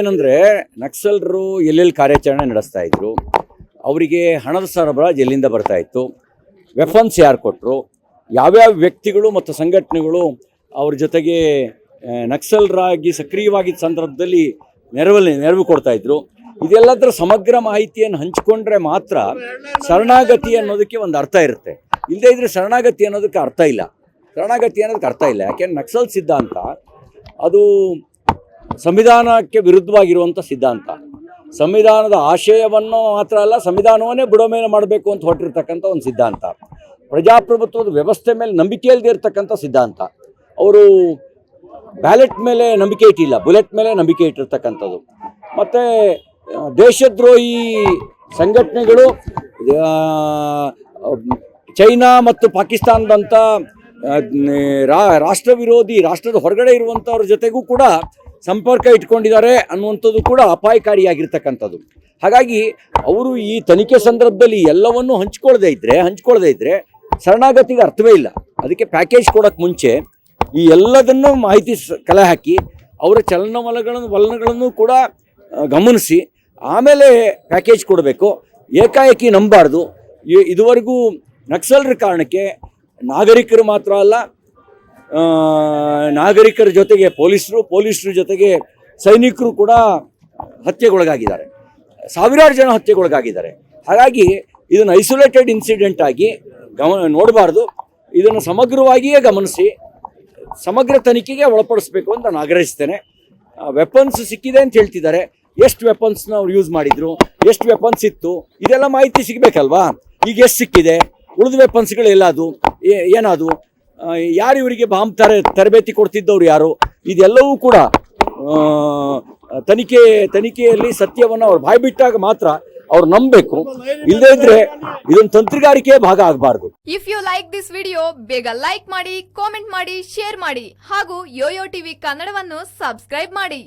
ಏನಂದ್ರೆ ನಕ್ಸಲರು ಎಲ್ಲೆಲ್ಲಿ ಕಾರ್ಯಾಚರಣೆ ನಡೆಸ್ತಾ ಇದ್ರು, ಅವರಿಗೆ ಹಣದ ಸರಬರಾಜು ಎಲ್ಲಿಂದ ಬರ್ತಾ ಇತ್ತು ವೆಪನ್ಸ್ ಯಾರು ಕೊಟ್ಟರು ಯಾವ್ಯಾವ ವ್ಯಕ್ತಿಗಳು ಮತ್ತು ಸಂಘಟನೆಗಳು ಅವ್ರ ಜೊತೆಗೆ ನಕ್ಸಲರಾಗಿ ಸಕ್ರಿಯವಾಗಿದ್ದ ಸಂದರ್ಭದಲ್ಲಿ ನೆರವಲ್ಲಿ, ನೆರವು ಕೊಡ್ತಾ ಇದ್ರು. ಇದೆಲ್ಲದರ ಸಮಗ್ರ ಮಾಹಿತಿಯನ್ನು ಹಂಚಿಕೊಂಡ್ರೆ ಮಾತ್ರ ಶರಣಾಗತಿ ಅನ್ನೋದಕ್ಕೆ ಒಂದು ಅರ್ಥ ಇರುತ್ತೆ. ಇಲ್ಲದೇ ಇದ್ರೆ ಶರಣಾಗತಿ ಅನ್ನೋದಕ್ಕೆ ಅರ್ಥ ಇಲ್ಲ. ಶರಣಾಗತಿ ಅನ್ನೋದಕ್ಕೆ ಅರ್ಥ ಇಲ್ಲ. ಯಾಕೆಂದ್ರೆ ನಕ್ಸಲ್ ಸಿದ್ಧಾಂತ ಅದು ಸಂವಿಧಾನಕ್ಕೆ ವಿರುದ್ಧವಾಗಿರುವಂಥ ಸಿದ್ಧಾಂತ. ಸಂವಿಧಾನದ ಆಶಯವನ್ನು ಮಾತ್ರ ಅಲ್ಲ, ಸಂವಿಧಾನವನ್ನೇ ಬುಡಮೇಲೆ ಮಾಡಬೇಕು ಅಂತ ಹೊರಟಿರ್ತಕ್ಕಂಥ ಒಂದು ಸಿದ್ಧಾಂತ. ಪ್ರಜಾಪ್ರಭುತ್ವದ ವ್ಯವಸ್ಥೆ ಮೇಲೆ ನಂಬಿಕೆ ಇಲ್ಲದೆ ಇರತಕ್ಕಂಥ ಸಿದ್ಧಾಂತ. ಅವರು ಬ್ಯಾಲೆಟ್ ಮೇಲೆ ನಂಬಿಕೆ ಇಟ್ಟಿಲ್ಲ, ಬುಲೆಟ್ ಮೇಲೆ ನಂಬಿಕೆ ಇಟ್ಟಿರ್ತಕ್ಕಂಥದ್ದು. ಮತ್ತು ದೇಶದ್ರೋಹಿ ಸಂಘಟನೆಗಳು ಚೈನಾ ಮತ್ತು ಪಾಕಿಸ್ತಾನದಂಥ ರಾ- ರಾಷ್ಟ್ರ ವಿರೋಧಿ ರಾಷ್ಟ್ರದ ಹೊರಗಡೆ ಇರುವಂಥವ್ರ ಜೊತೆಗೂ ಕೂಡ ಸಂಪರ್ಕ ಇಟ್ಕೊಂಡಿದ್ದಾರೆ ಅನ್ನುವಂಥದ್ದು ಕೂಡ ಅಪಾಯಕಾರಿಯಾಗಿರ್ತಕ್ಕಂಥದ್ದು. ಹಾಗಾಗಿ ಅವರು ಈ ತನಿಖೆ ಸಂದರ್ಭದಲ್ಲಿ ಎಲ್ಲವನ್ನೂ ಹಂಚ್ಕೊಳ್ಳದೇ ಇದ್ದರೆ ಹಂಚ್ಕೊಳ್ಳದೇ ಇದ್ದರೆ ಶರಣಾಗತಿಗೆ ಅರ್ಥವೇ ಇಲ್ಲ. ಅದಕ್ಕೆ ಪ್ಯಾಕೇಜ್ ಕೊಡೋಕ್ಕೆ ಮುಂಚೆ ಈ ಎಲ್ಲದನ್ನು ಮಾಹಿತಿ ಕಲೆ ಹಾಕಿ ಅವರ ಚಲನವಲಗಳನ್ನು ವಲನಗಳನ್ನು ಕೂಡ ಗಮನಿಸಿ ಆಮೇಲೆ ಪ್ಯಾಕೇಜ್ ಕೊಡಬೇಕು. ಏಕಾಏಕಿ ನಂಬಾರ್ದು ಇದುವರೆಗೂ ನಕ್ಸಲರ ಕಾರಣಕ್ಕೆ ನಾಗರಿಕರು ಮಾತ್ರ ಅಲ್ಲ ನಾಗರಿಕರ ಜೊತೆಗೆ ಪೊಲೀಸರು, ಪೊಲೀಸರ ಜೊತೆಗೆ ಸೈನಿಕರು ಕೂಡ ಹತ್ಯೆಗೊಳಗಾಗಿದ್ದಾರೆ. ಸಾವಿರಾರು ಜನ ಹತ್ಯೆಗೊಳಗಾಗಿದ್ದಾರೆ. ಹಾಗಾಗಿ ಇದನ್ನು ಐಸೋಲೇಟೆಡ್ ಇನ್ಸಿಡೆಂಟ್ ಆಗಿ ಗಮ, ನೋಡಬಾರ್ದು. ಇದನ್ನು ಸಮಗ್ರವಾಗಿಯೇ ಗಮನಿಸಿ, ಸಮಗ್ರ ತನಿಖೆಗೆ ಒಳಪಡಿಸ್ಬೇಕು ಅಂತ ನಾನು ಆಗ್ರಹಿಸ್ತೇನೆ. ವೆಪನ್ಸ್ ಸಿಕ್ಕಿದೆ ಅಂತ ಹೇಳ್ತಿದ್ದಾರೆ. ಎಷ್ಟು ವೆಪನ್ಸ್ನ ಅವ್ರು ಯೂಸ್ ಮಾಡಿದರು? ಎಷ್ಟು ವೆಪನ್ಸ್ ಇತ್ತು? ಇದೆಲ್ಲ ಮಾಹಿತಿ ಸಿಗಬೇಕಲ್ವಾ? ಈಗ ಎಷ್ಟು ಸಿಕ್ಕಿದೆ? ಉಳಿದ ವೆಪನ್ಸ್ಗಳು ಎಲ್ಲದು ಏನದು? ಯಾರು ಇವರಿಗೆ ಬಾಂಬ್ ತರ, ತರಬೇತಿ ಕೊಡ್ತಿದ್ದವ್ರು ಯಾರು? ಇದೆಲ್ಲವೂ ಕೂಡ ತನಿಖೆ, ತನಿಖೆಯಲ್ಲಿ ಸತ್ಯವನ್ನು ಅವ್ರು ಬಾಯ್ಬಿಟ್ಟಾಗ ಮಾತ್ರ ಅವ್ರು ನಂಬಬೇಕು. ಇಲ್ಲದೇ ಇದ್ರೆ ಇದೊಂದು ತಂತ್ರಗಾರಿಕೆ ಭಾಗ ಆಗಬಾರ್ದು. If you like this video ಬೇಗ ಲೈಕ್ ಮಾಡಿ ಕಾಮೆಂಟ್ ಮಾಡಿ ಶೇರ್ ಮಾಡಿ, ಹಾಗೂ ಯೋಯೋ ಟಿವಿ ಕನ್ನಡವನ್ನು ಸಬ್ಸ್ಕ್ರೈಬ್ ಮಾಡಿ.